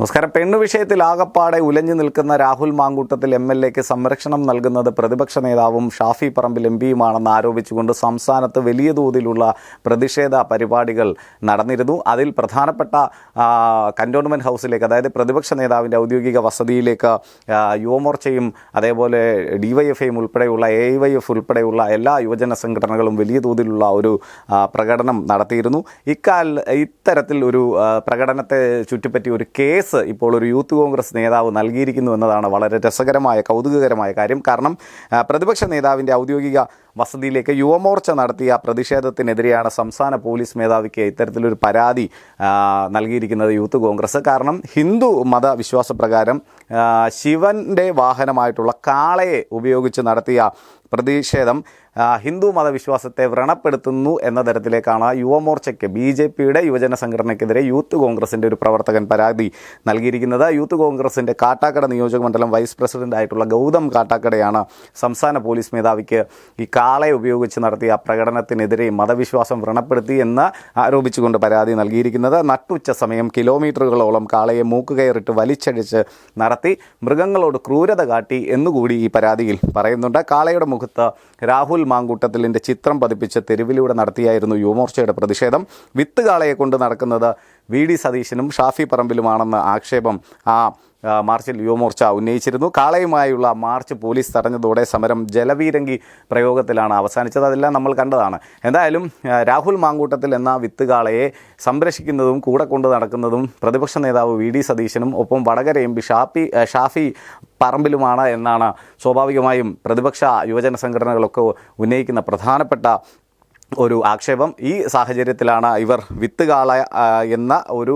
നമസ്കാരം. പെണ്ണു വിഷയത്തിൽ ആകപ്പാടെ ഉലഞ്ഞു നിൽക്കുന്ന രാഹുൽ മാങ്കൂട്ടത്തിൽ എം എൽ എക്ക് സംരക്ഷണം നൽകുന്നത് പ്രതിപക്ഷ നേതാവും ഷാഫി പറമ്പിൽ എം പിയുമാണെന്ന് ആരോപിച്ചുകൊണ്ട് സംസ്ഥാനത്ത് വലിയ തോതിലുള്ള പ്രതിഷേധ പരിപാടികൾ നടന്നിരുന്നു. അതിൽ പ്രധാനപ്പെട്ട കന്റോൺമെന്റ് ഹൗസിലേക്ക് അതായത് പ്രതിപക്ഷ നേതാവിന്റെ ഔദ്യോഗിക വസതിയിലേക്ക് യുവമോർച്ചയും അതേപോലെ ഡിവൈഎഫ്ഐയും ഉൾപ്പെടെയുള്ള എ വൈ എഫ് ഉൾപ്പെടെയുള്ള എല്ലാ യുവജന സംഘടനകളും വലിയ തോതിലുള്ള ഒരു പ്രകടനം നടത്തിയിരുന്നു. ഇക്കാൽ ഇത്തരത്തിൽ ഒരു പ്രകടനത്തെ ചുറ്റിപ്പറ്റി ഒരു കേസ് ഇപ്പോൾ ഒരു യൂത്ത് കോൺഗ്രസ് നേതാവ് നൽകിയിരിക്കുന്നു എന്നതാണ് വളരെ രസകരമായ കൗതുകകരമായ കാര്യം. കാരണം പ്രതിപക്ഷ നേതാവിന്റെ ഔദ്യോഗിക വസതിയിലേക്ക് യുവമോർച്ച നടത്തിയ പ്രതിഷേധത്തിനെതിരെയാണ് സംസ്ഥാന പോലീസ് മേധാവിക്ക് ഇത്തരത്തിലൊരു പരാതി നൽകിയിരിക്കുന്നത് യൂത്ത് കോൺഗ്രസ്. കാരണം ഹിന്ദു മതവിശ്വാസപ്രകാരം പ്രകാരം ശിവന്റെ വാഹനമായിട്ടുള്ള കാളയെ ഉപയോഗിച്ച് നടത്തിയ പ്രതിഷേധം ഹിന്ദു മതവിശ്വാസത്തെ വ്രണപ്പെടുത്തുന്നു എന്ന തരത്തിലേക്കാണ് യുവമോർച്ചയ്ക്ക് ബി ജെ പിയുടെ യുവജന സംഘടനയ്ക്കെതിരെ യൂത്ത് കോൺഗ്രസിന്റെ ഒരു പ്രവർത്തകൻ പരാതി നൽകിയിരിക്കുന്നത്. യൂത്ത് കോൺഗ്രസിന്റെ കാട്ടാക്കട നിയോജക മണ്ഡലം വൈസ് പ്രസിഡന്റായിട്ടുള്ള ഗൗതം കാട്ടാക്കടയാണ് സംസ്ഥാന പോലീസ് മേധാവിക്ക് ഈ കാളയെ ഉപയോഗിച്ച് നടത്തിയ പ്രകടനത്തിനെതിരെ മതവിശ്വാസം വ്രണപ്പെടുത്തി എന്ന് ആരോപിച്ചുകൊണ്ട് പരാതി നൽകിയിരിക്കുന്നത് നട്ടുച്ച സമയം കിലോമീറ്ററുകളോളം കാളയെ മൂക്കുകയറിട്ട് വലിച്ചഴിച്ച് നടത്തി മൃഗങ്ങളോട് ക്രൂരത കാട്ടി എന്നുകൂടി ഈ പരാതിയിൽ പറയുന്നുണ്ട്. കാളയുടെ മുഖത്ത് രാഹുൽ മാങ്കൂട്ടത്തിലിന്റെ ചിത്രം പതിപ്പിച്ച് തെരുവിലൂടെ നടത്തിയായിരുന്നു യുവമോർച്ചയുടെ പ്രതിഷേധം. വിത്ത് കാളയെ കൊണ്ട് നടക്കുന്നത് വി ഡി സതീശനും ഷാഫി പറമ്പിലുമാണെന്ന ആക്ഷേപം ആ മാർച്ചിൽ യുവമോർച്ച ഉന്നയിച്ചിരുന്നു. കാളയുമായുള്ള മാർച്ച് പോലീസ് തടഞ്ഞതോടെ സമരം ജലവീരങ്കി പ്രയോഗത്തിലാണ് അവസാനിച്ചത്. അതെല്ലാം നമ്മൾ കണ്ടതാണ്. എന്തായാലും രാഹുൽ മാങ്കൂട്ടത്തിൽ എന്ന വിത്തുകാളയെ സംരക്ഷിക്കുന്നതും കൂടെ കൊണ്ട് നടക്കുന്നതും പ്രതിപക്ഷ നേതാവ് വി ഡി സതീശനും ഒപ്പം വടകര എം പി ഷാഫി ഷാഫി പറമ്പിലുമാണ് എന്നാണ് സ്വാഭാവികമായും പ്രതിപക്ഷ യുവജന സംഘടനകളൊക്കെ ഉന്നയിക്കുന്ന പ്രധാനപ്പെട്ട ഒരു ആക്ഷേപം ഈ സാഹചര്യത്തിലാണ് ഇവർ വിത്ത് കാള എന്ന ഒരു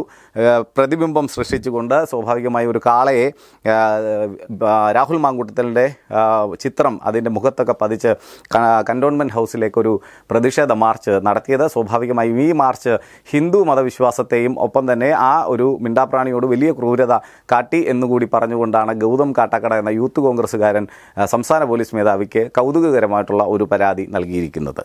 പ്രതിബിംബം സൃഷ്ടിച്ചുകൊണ്ട് സ്വാഭാവികമായി ഒരു കാളയെ രാഹുൽ മാങ്കൂട്ടത്തലിന്റെ ചിത്രം അതിന്റെ മുഖത്തൊക്കെ പതിച്ച് കണ്ടോൺമെന്റ് ഹൗസിലേക്കൊരു പ്രതിഷേധ മാർച്ച് നടത്തിയത്. സ്വാഭാവികമായും ഈ മാർച്ച് ഹിന്ദു മതവിശ്വാസത്തെയും ഒപ്പം തന്നെ ആ ഒരു മിണ്ടാപ്രാണിയോട് വലിയ ക്രൂരത കാട്ടി എന്നുകൂടി പറഞ്ഞുകൊണ്ടാണ് ഗൗതം കാട്ടാക്കട എന്ന യൂത്ത് കോൺഗ്രസ്സുകാരൻ സംസ്ഥാന പോലീസ് മേധാവിക്ക് കൗതുകകരമായിട്ടുള്ള ഒരു പരാതി നൽകിയിരിക്കുന്നത്.